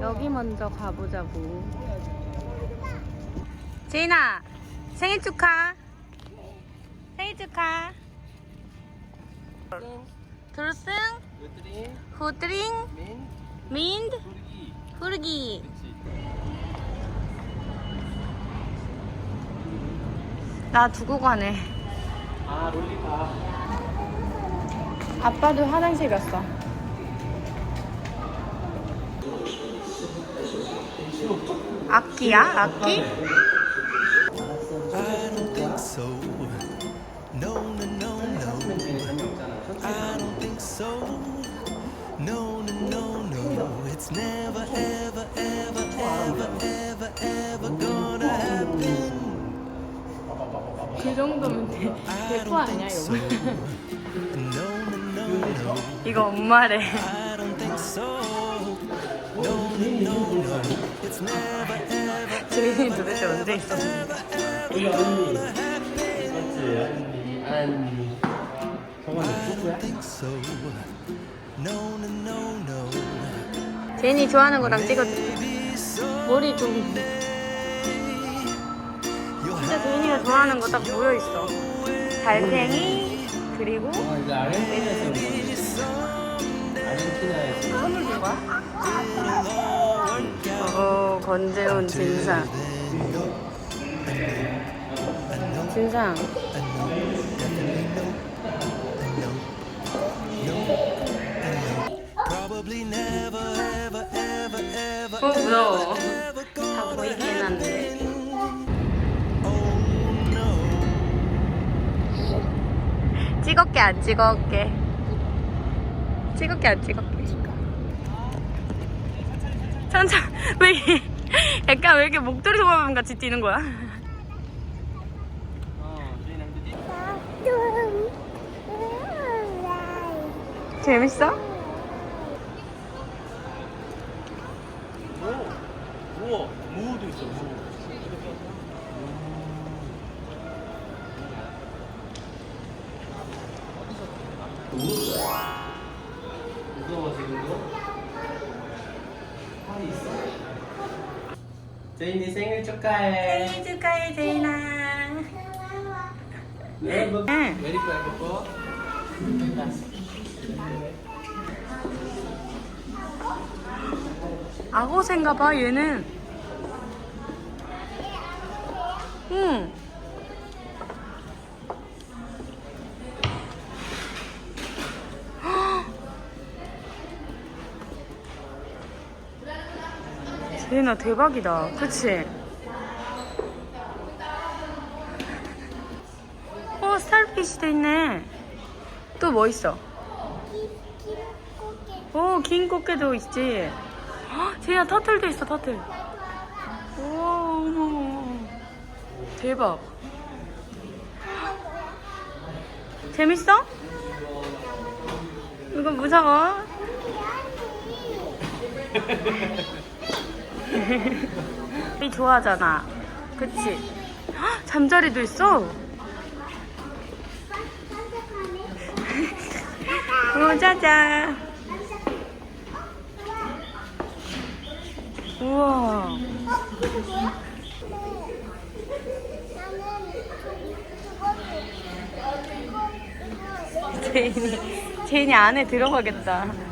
여기 먼저 가보자고. 제인아, 생일 축하. 생일 축하. 둘승, 후드링, 민드, 후르기. 나 두고 가네. 아, 롤리팝. 아빠도 화장실 갔어. 악기야? 악기? I don't think so. No, no, no, no. I don't think so. No, no, no, no. It's never, 그 정도면 대, 대포 아니야. 이거? 이거 엄마래. 제인이 도대체 언제 있었어? 우리 언니. 맞지? 언니, 누구야? 제인이 좋아하는 거랑 찍어줘. 머리 좀. 진짜 제인이가 좋아하는 거 딱 모여 있어. 달팽이, 그리고 아, 이제 아르헨티나에서 온 거지. 아르헨티나에서. 선물 거야? 어, 건재훈 진상. 진상. 어, 무서워. 찍었게 안 찍었게? 찍었게 안 찍었게? 천천 왜 약간 왜 이렇게 목도리 소감 같이 뛰는 거야? 어. 재밌어? 오, 우와, 무도 있어, 무. 무서워 지금도? 팔이 있어? 제인이 생일 축하해. 생일 축하해 제인아. 메리 플라이버 악어새인가 봐 얘는 응 제인아 대박이다 그치? 어 스타일피쉬도 있네 또 뭐 있어? 오, 긴 꽃게도 있지. 헉, 제이야, 터틀도 있어, 터틀. 우와, 어머. 대박. 재밌어? 이거 무서워? 이 좋아하잖아. 그치? 헉, 잠자리도 있어. 오, 짜잔. 우와. 제인이, 제인이 안에 들어가겠다.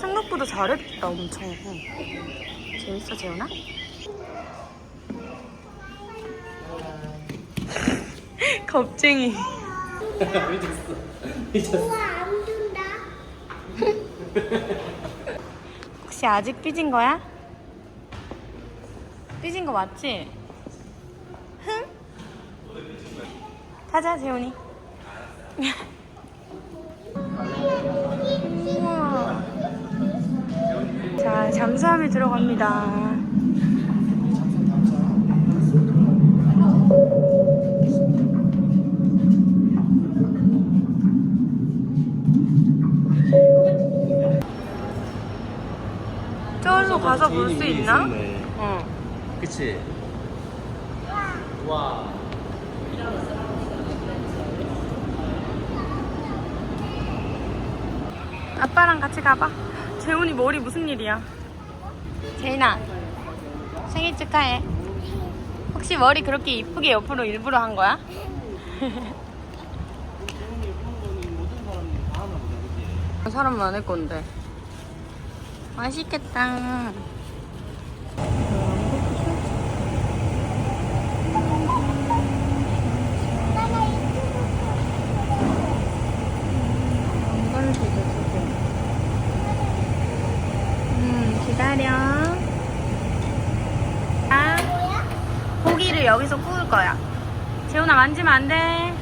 생각보다 잘했다, 엄청. 재밌어, 재훈아? 겁쟁이. 미쳤어. 미쳤어. 안 준다. 혹시 아직 삐진 거야? 삐진 거 맞지? 흥? 가자, 재훈이. 들어갑니다. 저기로 가서 볼 수 있나? 있었네. 어. 그치? 와. 아빠랑 같이 가봐. 재훈이 머리 무슨 일이야? 재인아, 생일 축하해. 혹시 머리 그렇게 이쁘게 옆으로 일부러 한 거야? 사람 많을 건데. 맛있겠다. 이거를 주죠, 주죠. 음, 기다려. 아, 고기를 여기서 구울 거야. 재훈아, 만지면 안 돼.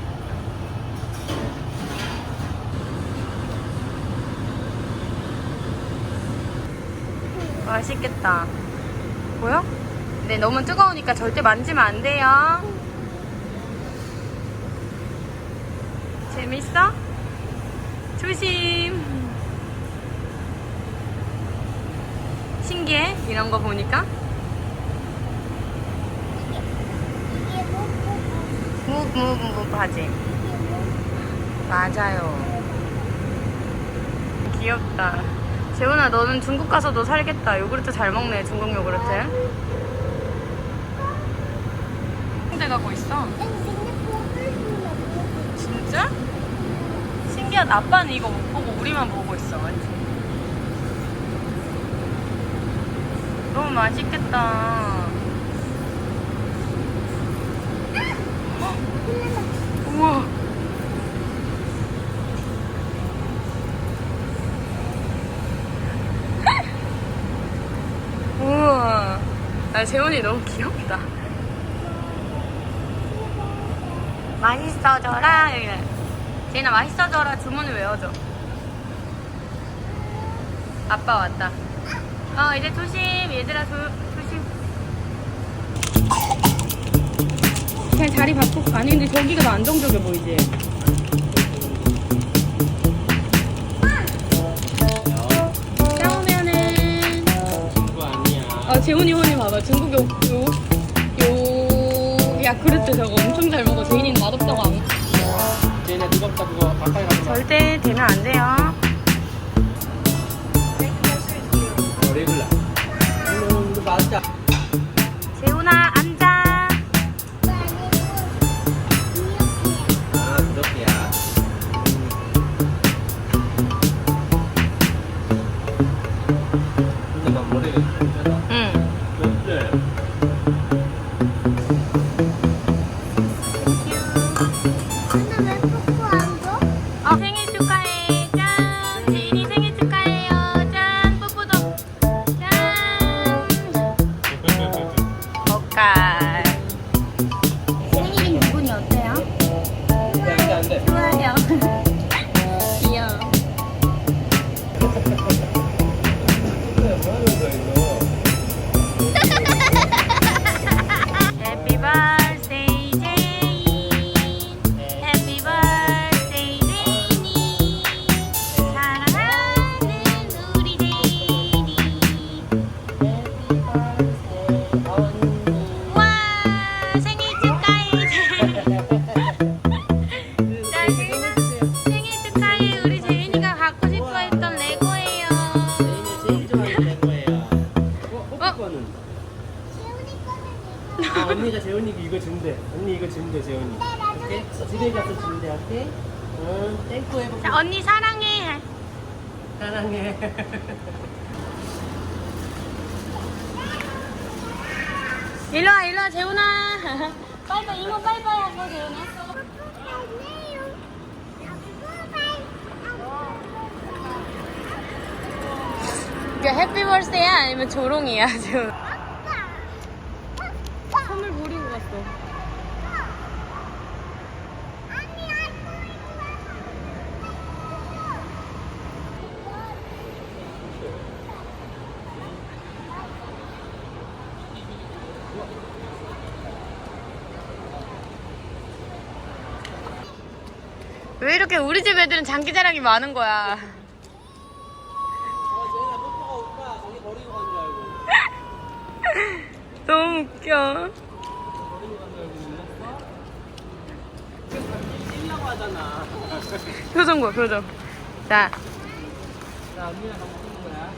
맛있겠다. 보여? 근데 너무 뜨거우니까 절대 만지면 안 돼요. 재밌어? 조심. 신기해? 이런 거 보니까? 무무무무 바지. 맞아요. 귀엽다. 재훈아, 너는 중국 가서도 살겠다. 요구르트 잘 먹네, 중국 요구르트. 홍대 가고 있어. 진짜? 신기하다. 아빠는 이거 못 보고 우리만 보고 있어. 맞지? 너무 맛있겠다. 헉! 우와. 우와. 아, 재훈이 너무 귀엽다. 맛있어져라. 이래. 재인아 맛있어져라 주문을 외워줘. 아빠 왔다. 어 이제 조심 얘들아 조, 조심. 그냥 자리 바꾸고 근데 저기가 더 안정적이어 보이지? 재훈이 혼이 봐봐. 중국 요 요, 야 그릇도 저거 엄청 잘 먹어. 재인이는 맛없다고 안 먹어 제인아 뜨겁다. 그거 가까이 가지 마. 절대 되면 안 돼요 아, 언니가 재훈이가 이거 준대. 언니 이거 준대, 재훈이. 오케이? 집에 가서 준대, 오케이? 응, 땡큐 해볼게. 자 언니 사랑해 사랑해. 일로 와 일로 와 재훈아 빠이빠이 이모 빠이빠이 하고 재훈아 이게 해피 벌스데이야 아니면 조롱이야 지금 선 왜 이렇게 우리 집 애들은 장기 자랑이 많은 거야. 어. 너무 웃겨. 표정 봐, 표정. 자, 자, 언니랑 같이 찍는 거야.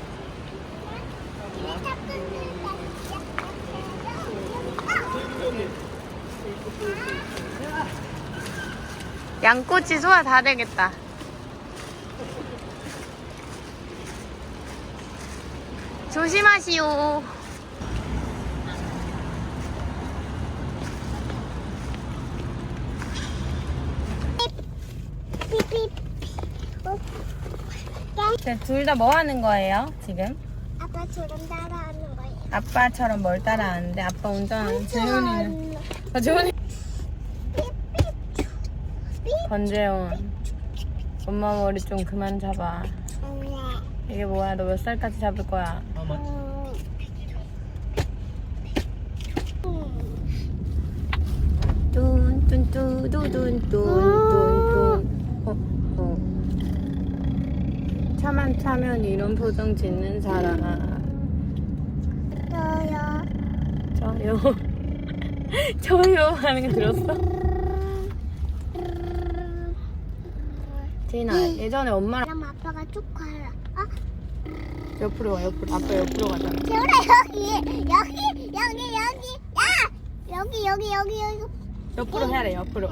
양꼬치 소화 다 되겠다. 조심하시오. 둘다 뭐 하는 거예요, 지금? 아빠처럼 따라하는 거예요. 아빠처럼 뭘 따라하는데 아빠 운전하는 재훈이는 아, 재훈이 권재훈 엄마 머리 좀 그만 잡아 이게 뭐야 너 몇 살까지 잡을 거야? 뚠뚠뚜두둔뚠뚠뚠 어, 어. 차만 차면 이런 표정 짓는 사람 저요. 저요 저요 하는 거 들었어? 제인아 예전에 엄마랑 그럼 아빠가 쭉 가라. 아, 옆으로 와 옆으로. 아빠 옆으로 가잖아 재훈아 여기 여기 여기 여기. 야! 여기 여기 여기 여기. 옆으로 해야 돼 옆으로.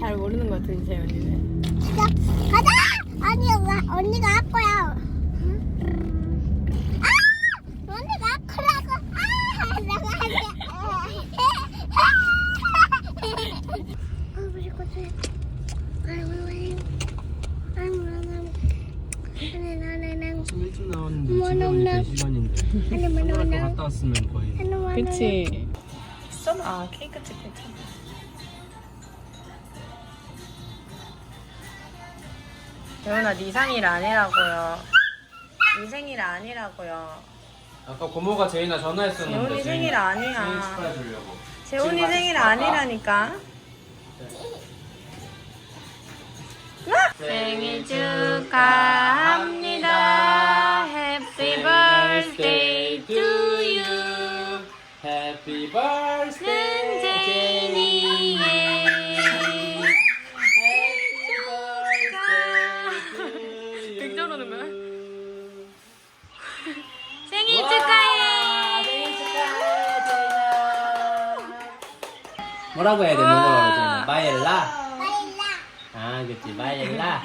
잘 모르는 것 같은 재훈이는. 자, 가자. 아니 와, 언니가 아빠야. 아 언니가 아빠라고. 아 내가 할게. 아 그리고 저 아이고 아이고 아니 나는 지금 일찍 나왔는데 어머, 지금 너무나- 이제 시간인데. 아니 학교 뭐나 갔다 왔으면 그치. 아 케이크 찍겠지 재훈아 네 생일 아니라고요. 네 생일 아니라고요. 아까 고모가 제인아 전화했었는데. 재훈이 생일 아니야. 생일 축하해 주려고. 재훈이 지금 생일 아니라니까. 생일 축하합니다. Happy birthday to you Happy birthday, 거야? 생일 축하해 생일 축하해, 제인아. 뭐라고 해야 돼? 뭐라고 해야 돼? 마일라? 마일라 아, 그치. 마일라.